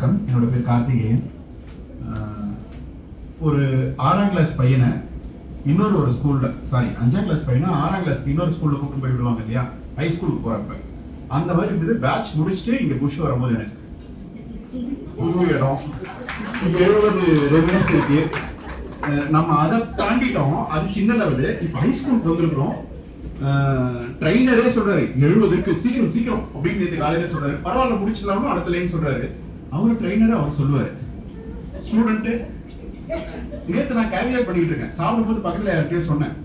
வணக்கம். என்னோட பேர் கார்த்திகேயன். ஒரு ஆறாம் கிளாஸ் பையனை இன்னொரு ஒரு ஸ்கூலில் சாரி அஞ்சாம் கிளாஸ் பையனை ஆறாம் கிளாஸ்க்கு இன்னொரு ஸ்கூலில் கூப்பிட்டு போய் விடுவாங்க இல்லையா? ஹை ஸ்கூலுக்கு போகிறப்ப அந்த மாதிரி இருந்தது பேட்ச் முடிச்சுட்டு இங்கே புஷ் வரும்போது எனக்கு புது இடம். எழுபது ரெவன்யூஸ் இருக்கு. நம்ம அதை தாண்டிட்டோம். அது சின்ன லெவலு இப்போ ஹை ஸ்கூலுக்கு வந்திருக்கிறோம். ட்ரைனரே சொல்றாரு எழுபதுக்கு சீக்கிரம் சீக்கிரம் அப்படின்னு நேற்று காலையில சொல்றாரு. பரவாயில்ல முடிச்சிடலாம்னு அடுத்த லைன் சொல்றாரு. அவர் ட்ரைனரை அவர் சொல்லுவார். ஸ்டூடெண்ட்டு நேற்று நான் கேல்குலேட் பண்ணிக்கிட்டு இருக்கேன். சாப்பிடும்போது பக்கத்தில் யார்கிட்டயும் சொன்னேன்.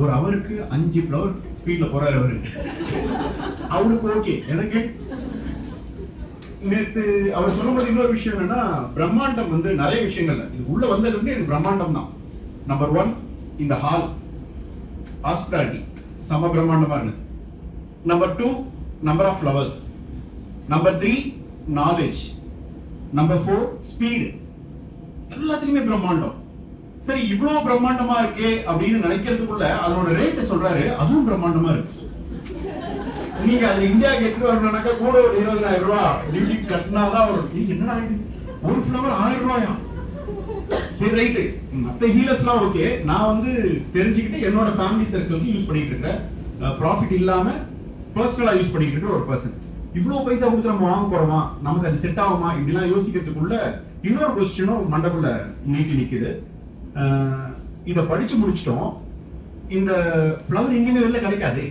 ஒரு அவருக்கு அஞ்சு ஃப்ளவர் ஸ்பீடில் போகிறார் அவரு. அவருக்கு ஓகே எனக்கு நேற்று அவர் சொல்லும்போது இன்னொரு விஷயம் என்னன்னா பிரம்மாண்டம் வந்து நிறைய விஷயங்கள்ல. இது உள்ள வந்ததுலேருந்து எனக்கு பிரம்மாண்டம் தான். நம்பர் ஒன் இந்த ஹால் ஹாஸ்பிட்டாலிட்டி சம பிரம்மாண்டமாக இருந்தது. Number two number of flowers number three knowledge number four speed எல்லாத்துலயுமே பிரம்மாண்டம். சரி இவ்வளவு பிரம்மாண்டமா இருக்கே அப்படின்னு நினைக்கிறதுக்குள்ள அதோட ரேட் சொல்றாரு அதுவும் பிரம்மாண்டமா இருக்கு. நீங்க அது இந்தியாவுக்கு எட்டு வரணும்னாக்கா கூட ஒரு இருபதாயிரம் ரூபாய் டியூட்டி கட்டினாதான் வரும். நீங்க என்னடா இது? ஒரு ஃபிளவர் ஆயிரம் ரூபாயா? சரி ரைட்டு மற்ற ஹீலர்ஸ்லாம் ஓகே நான் வந்து தெரிஞ்சுக்கிட்டு என்னோட ஃபேமிலி சர்க்கிளுக்கு யூஸ் பண்ணிட்டு இருக்கிறேன். ப்ராஃபிட் இல்லாம பர்சனலா யூஸ் பண்ணிக்கிட்டு ஒரு பர்சன் இவ்வளவு பைசா கொடுத்து நம்ம வாங்க போறோமா? நமக்கு அது செட் ஆகுமா? இப்படிலாம் யோசிக்கிறதுக்குள்ள இன்னொரு கொஸ்டினும் மண்டபுல நீட்டி நிக்குது. இதை படிச்சு முடிச்சிட்டோம். இந்த ஃப்ளவர் எங்கேயுமே வெளில கிடைக்காது.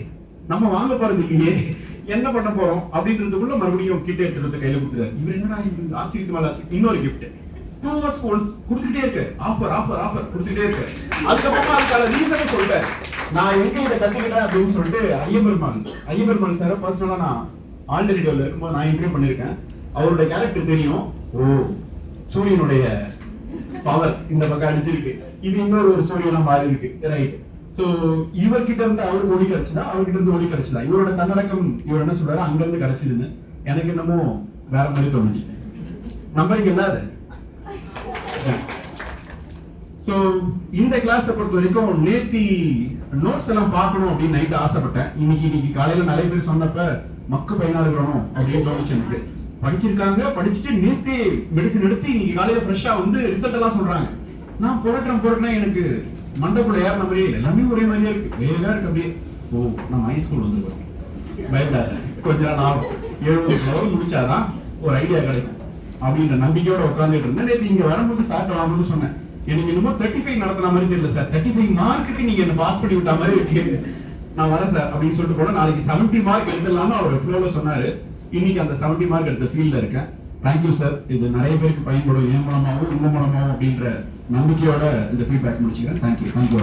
நம்ம வாங்க போறது இல்லையே. என்ன பண்ண போறோம்? அப்படின்றதுக்குள்ள மறுபடியும் கிட்ட எடுத்துட்டு கையில கொடுத்துருக்காரு இவர் என்னடா இது? ஆச்சரியத்து மேல இன்னொரு கிஃப்ட் டூ ஹவர்ஸ் கோல்ஸ் கொடுத்துட்டே இருக்கு. ஆஃபர் ஆஃபர் ஆஃபர் கொடுத்துட்டே இருக்கு. அதுக்கப்புறமா அதுக்கான ரீசனை சொல்லிட்டேன். நான் எங்க இதை கத்துக்கிட்டேன் அப்படின்னு சொல்லிட்டு ஐயப்பெருமான் ஐயப்பெருமான் சார் பர்சனலா நான் ஆல்ரெடி இருக்கும்போது நான் இன்டர்வியூ பண்ணியிருக்கேன். அவருடைய கேரக்டர் தெரியும். ஓ. சூரியனுடைய பவர் இந்த பக்கம் அடிச்சிருக்கு. இது இன்னொரு ஒரு சூரியனா மாறி இருக்கு ரைட் சோ இவர்கிட்ட இருந்து அவருக்கு ஒளி கிடைச்சதா? அவர்கிட்ட இருந்து ஒளி கிடைச்சதா? இவரோட தன்னடக்கம் இவர் என்ன சொல்றாரு? அங்க இருந்து கிடைச்சதுன்னு எனக்கு என்னமோ வேற மாதிரி தோணுச்சு. நம்புறீங்க இல்ல அது ஸோ இந்த கிளாஸை பொறுத்த வரைக்கும் நேத்தி நோட்ஸ் எல்லாம் பார்க்கணும் அப்படின்னு நைட்டு ஆசைப்பட்டேன். இன்னைக்கு இன்னைக்கு காலையில நிறைய பேர் சொன்னப்ப மக்கு பையனா இருக்கணும் அப்படின்னு தோணுச்சு எனக்கு. படிச்சிருக்காங்க படிச்சுட்டு நேத்து மெடிசன் எடுத்து இன்னைக்கு காலையில ஃப்ரெஷ்ஷா வந்து ரிசல்ட் எல்லாம் சொல்றாங்க. நான் புரட்டுறேன் புரட்டுறேன் எனக்கு. மண்டக்குள்ள ஏற மாதிரியே இல்லை. எல்லாமே ஒரே மாதிரியே இருக்கு. வேகா இருக்கு அப்படியே. ஓ நம்ம ஹைஸ்கூல் வந்து வந்துருக்கோம் பயப்படாத. கொஞ்ச நாள் ஆகும். எழுபது லெவல் முடிச்சாதான் ஒரு ஐடியா கிடைக்கும். அப்படின்ற நம்பிக்கையோட உட்காந்துட்டு இருந்தேன். நேற்று இங்க வரும்போது சாப்பிட்டு வாங்கணும்னு சொன்னேன். எனக்கு என்னமோ தேர்ட்டி ஃபைவ் நடத்துன மாதிரி தெரியல சார் தேர்ட்டி ஃபைவ் மார்க்குக்கு நீங்க என்ன பாஸ் பண்ணி விட்ட மாதிரி இருக்கு. நான் வரேன் சார் அப்படின்னு சொல்லிட்டு போனா நாளைக்கு செவன்டி மார்க் எடுத்துடலாம்னு அவர் ஃப்ளோல சொன்னாரு. இன்னைக்கு அந்த செவன்டி மார்க் எடுத்த ஃபீல்ட்ல இருக்கேன். தேங்க்யூ சார் இது நிறைய பேருக்கு பயன்படும் என் மூலமாகவும் உங்க மூலமாகவும் அப்படின்ற நம்பிக்கையோட இந்த ஃபீட்பேக் முடிச்சுக்கிறேன். Thank you thank you